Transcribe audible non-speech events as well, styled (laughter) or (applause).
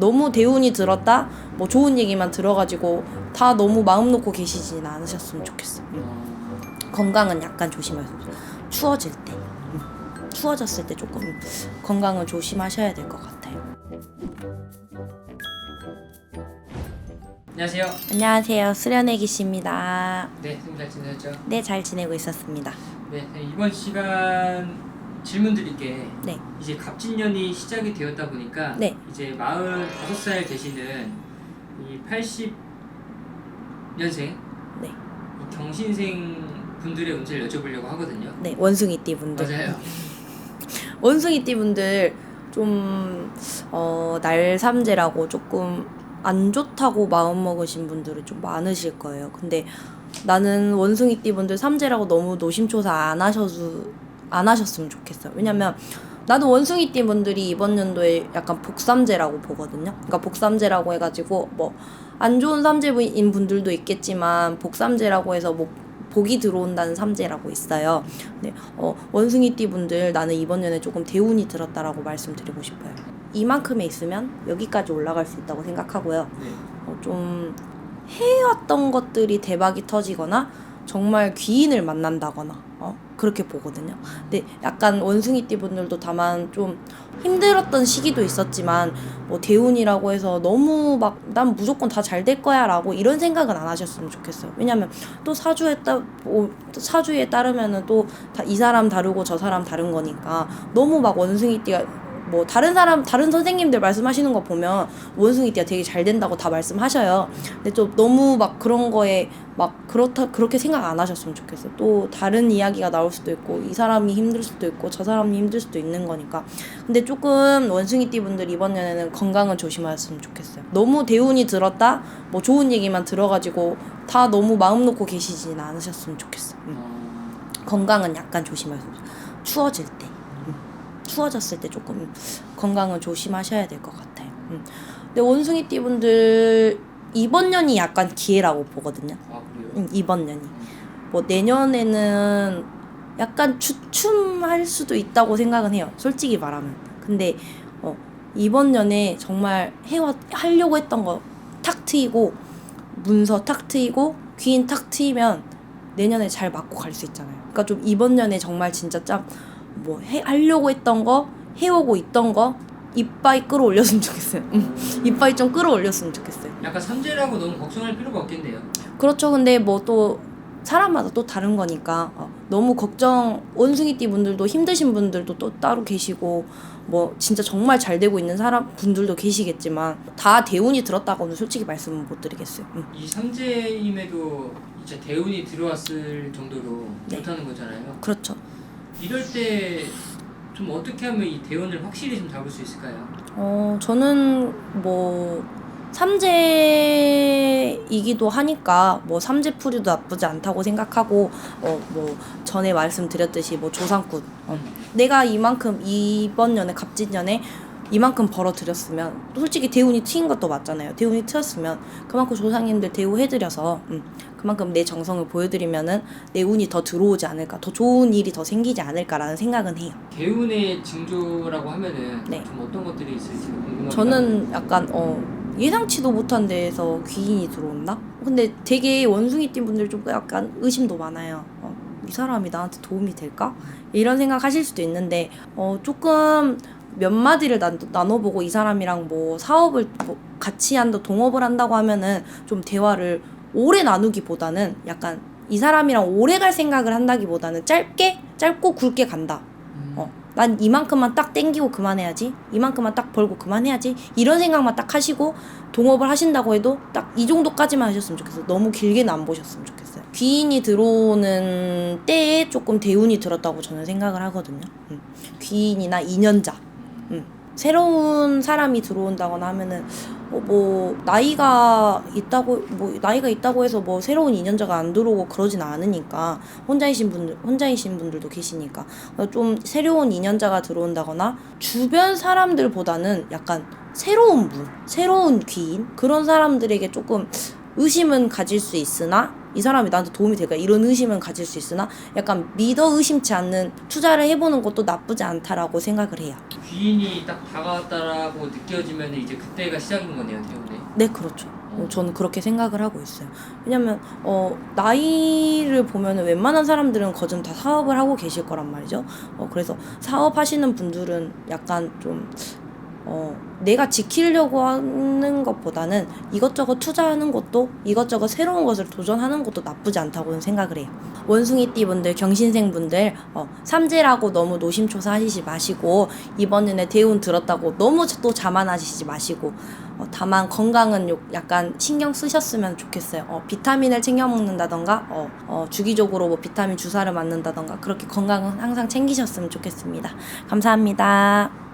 너무 대운이 들었다 뭐 좋은 얘기만 들어가지고 다 너무 마음 놓고 계시진 않으셨으면 좋겠어요. 음. 어, 건강은 약간 조심하세요. 추워질 때, 음. 추워졌을 때 조금 건강을 조심하셔야 될 것 같아요. 안녕하세요. 안녕하세요, 수련애기 씨입니다. 네, 선생님 잘 지내셨죠? 네, 잘 지내고 있었습니다. 네, 이번 시간 질문 드릴게 네, 이제 갑진년이 시작이 되었다 보니까 네. 이제 45살 되시는 이 80년생 네, 이 경신생 분들의 운세를 여쭤보려고 하거든요. 네, 원숭이띠 분들. 맞아요. (laughs) 원숭이띠 분들 좀 어, 날삼재라고 조금 안 좋다고 마음 먹으신 분들이 좀 많으실 거예요. 근데 나는 원숭이띠 분들 삼재라고 너무 노심초사 안 하셔도 안 하셨으면 좋겠어요. 왜냐면 나도 원숭이띠 분들이 이번 연도에 약간 복삼재라고 보거든요. 그러니까 복삼재라고 해가지고 뭐 안 좋은 삼재인 분들도 있겠지만 복삼재라고 해서 뭐 복이 들어온다는 삼재라고 있어요. 네, 어, 원숭이띠 분들 나는 이번 년에 조금 대운이 들었다라고 말씀드리고 싶어요. 이만큼에 있으면 여기까지 올라갈 수 있다고 생각하고요. 네. 어, 좀 해왔던 것들이 대박이 터지거나 정말 귀인을 만난다거나 어, 그렇게 보거든요. 근데 약간 원숭이띠 분들도 다만 좀 힘들었던 시기도 있었지만 뭐 대운이라고 해서 너무 막 난 무조건 다 잘 될 거야라고 이런 생각은 안 하셨으면 좋겠어요. 왜냐면 또 사주에 따 뭐, 사주에 따르면은 또 이 사람 다르고 저 사람 다른 거니까 너무 막 원숭이띠가 뭐 다른 사람 다른 선생님들 말씀하시는 거 보면 원숭이 띠가 되게 잘 된다고 다 말씀하셔요. 근데 좀 너무 막 그런 거에 막 그렇다 그렇게 생각 안 하셨으면 좋겠어요. 또 다른 이야기가 나올 수도 있고 이 사람이 힘들 수도 있고 저 사람이 힘들 수도 있는 거니까. 근데 조금 원숭이 띠 분들 이번 년에는 건강은 조심하셨으면 좋겠어요. 너무 대운이 들었다 뭐 좋은 얘기만 들어가지고 다 너무 마음 놓고 계시진 않으셨으면 좋겠어요. 음. 어, 건강은 약간 조심하세요. 추워질 때. 음. 추워졌을 때 조금 건강은 조심하셔야 될 것 같아요. 음. 근데 원숭이 띠 분들 이번 년이 약간 기회라고 보거든요. 아 그래요? 음, 이번 년이. 뭐 내년에는 약간 주춤할 수도 있다고 생각은 해요. 솔직히 말하면. 근데 어, 이번 년에 정말 해와 하려고 했던 거 탁 트이고 문서 탁 트이고 귀인 탁 트이면 내년에 잘 맞고 갈 수 있잖아요. 그러니까 좀 이번 년에 정말 진짜 짬 뭐 하려고 했던 거 해오고 있던 거 이빠이 끌어올렸으면 좋겠어요. 음, 이빠이 좀 끌어올렸으면 좋겠어요. 약간 삼재라고 너무 걱정할 필요가 없겠네요. 그렇죠. 근데 뭐 또 사람마다 또 다른 거니까 어, 너무 걱정 원숭이띠 분들도 힘드신 분들도 또 따로 계시고 뭐 진짜 정말 잘 되고 있는 사람 분들도 계시겠지만 다 대운이 들었다고는 솔직히 말씀은 못 드리겠어요. 음. 이 삼재임에도 이제 대운이 들어왔을 정도로 네. 좋다는 거잖아요. 그렇죠. 이럴 때 좀 어떻게 하면 이 대운을 확실히 좀 잡을 수 있을까요? 어 저는 뭐 삼재이기도 하니까 뭐 삼재풀이도 나쁘지 않다고 생각하고 어 뭐 전에 말씀드렸듯이 뭐 조상꾼 어, 내가 이만큼 이번 년에 갑진년에 이만큼 벌어들였으면 솔직히 대운이 트인 것도 맞잖아요. 대운이 트였으면 그만큼 조상님들 대우해드려서 음, 그만큼 내 정성을 보여드리면은 내 운이 더 들어오지 않을까, 더 좋은 일이 더 생기지 않을까라는 생각은 해요. 대운의 징조라고 하면은 네. 좀 어떤 것들이 있을지 궁금합니다. 저는 약간 어 예상치도 못한 데에서 귀인이 들어온다? 근데 되게 원숭이 띠 분들 좀 약간 의심도 많아요. 어, 이 사람이 나한테 도움이 될까? 이런 생각 하실 수도 있는데 어 조금 몇 마디를 나, 나눠보고 이 사람이랑 뭐 사업을 뭐 같이 한다 동업을 한다고 하면은 좀 대화를 오래 나누기보다는 약간 이 사람이랑 오래 갈 생각을 한다기보다는 짧게 짧고 굵게 간다. 음, 어, 난 이만큼만 딱 땡기고 그만해야지. 이만큼만 딱 벌고 그만해야지. 이런 생각만 딱 하시고 동업을 하신다고 해도 딱 이 정도까지만 하셨으면 좋겠어요. 너무 길게는 안 보셨으면 좋겠어요. 귀인이 들어오는 때에 조금 대운이 들었다고 저는 생각을 하거든요. 음. 귀인이나 인연자. 음. 새로운 사람이 들어온다거나 하면은 어, 뭐 나이가 있다고 뭐 나이가 있다고 해서 뭐 새로운 인연자가 안 들어오고 그러진 않으니까 혼자이신 분들 혼자이신 분들도 계시니까 어, 좀 새로운 인연자가 들어온다거나 주변 사람들보다는 약간 새로운 분, 새로운 귀인 그런 사람들에게 조금 의심은 가질 수 있으나 이 사람이 나한테 도움이 될까 이런 의심은 가질 수 있으나 약간 믿어 의심치 않는 투자를 해보는 것도 나쁘지 않다라고 생각을 해요. 귀인이 딱 다가왔다라고 느껴지면 이제 그때가 시작인 거네요, 대운에. 네, 그렇죠. 어, 저는 그렇게 생각을 하고 있어요. 왜냐면 어, 나이를 보면은 웬만한 사람들은 거진 다 사업을 하고 계실 거란 말이죠. 어, 그래서 사업하시는 분들은 약간 좀 어, 내가 지키려고 하는 것보다는 이것저것 투자하는 것도 이것저것 새로운 것을 도전하는 것도 나쁘지 않다고는 생각을 해요. 원숭이띠 분들, 경신생 분들, 어, 삼재라고 너무 노심초사 하시지 마시고, 이번에 대운 들었다고 너무 또 자만하시지 마시고, 어, 다만 건강은 요- 약간 신경 쓰셨으면 좋겠어요. 어, 비타민을 챙겨 먹는다던가, 어, 어, 주기적으로 뭐 비타민 주사를 맞는다던가, 그렇게 건강은 항상 챙기셨으면 좋겠습니다. 감사합니다.